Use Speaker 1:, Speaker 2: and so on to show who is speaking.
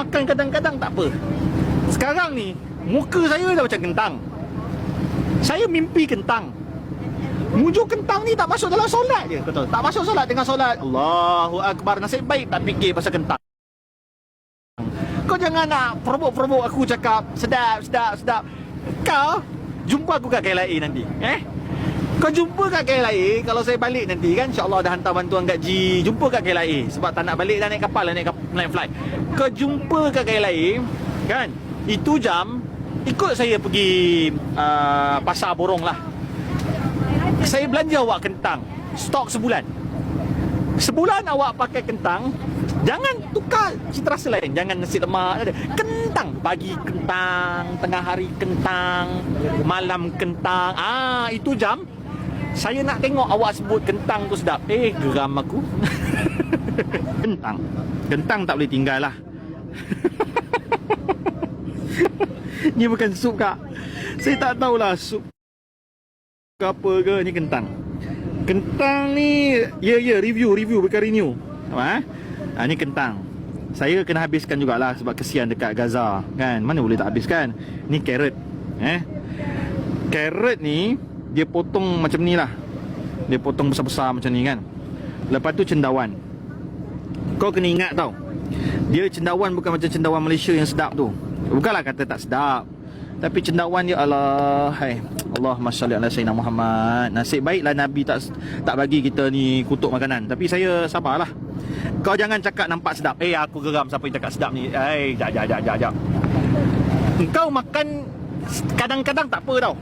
Speaker 1: makan kadang-kadang tak apa. Sekarang ni muka saya dah macam kentang. Saya mimpi kentang. Mujuk kentang ni tak masuk dalam solat je kata. Tak masuk solat tengah solat. Allahu akbar nasib baik tak fikir pasal kentang. Kau jangan nak provoke-provoke aku cakap sedap, sedap, sedap. Kau jumpa aku kat KLIA nanti. Eh? Kau jumpa kat KLIA kalau saya balik nanti kan insya-Allah dah hantar bantuan gaji. Jumpa kat KLIA sebab tak nak balik dah naik kapal lah naik, naik flight. Kau jumpa kat KLIA kan? Itu jam ikut saya pergi uh, pasar borong lah. Saya belanja awak kentang stok sebulan. Sebulan awak pakai kentang Jangan tukar cita rasa lain Jangan nasi lemak. Kentang Pagi kentang Tengah hari kentang Malam kentang Ah Itu jam Saya nak tengok awak sebut kentang tu sedap. Eh geram aku. Kentang. Kentang tak boleh tinggal lah. Ni bukan sup kak. Saya tak tahulah sup ke apa ke ni kentang. Kentang ni Ya ya review review bukan renew. Eh? Ha, ni kentang. Saya kena habiskan jugalah Sebab kesian dekat Gaza Kan? Mana boleh tak habiskan? Ni carrot Eh? Carrot ni Dia potong macam ni lah Dia potong besar-besar macam ni kan Lepas tu cendawan Kau kena ingat tau Dia cendawan bukan macam cendawan Malaysia yang sedap tu Bukanlah kata tak sedap tapi cendawan dia Allah hai Allah masyaallah ala sayyidina Muhammad. Nasib baiklah Nabi tak tak bagi kita ni kutuk makanan. Tapi saya sabarlah. Kau jangan cakap nampak sedap. Eh aku geram siapa yang cakap sedap ni. Eh jap jap jap jap. Kau makan kadang-kadang tak apa tau.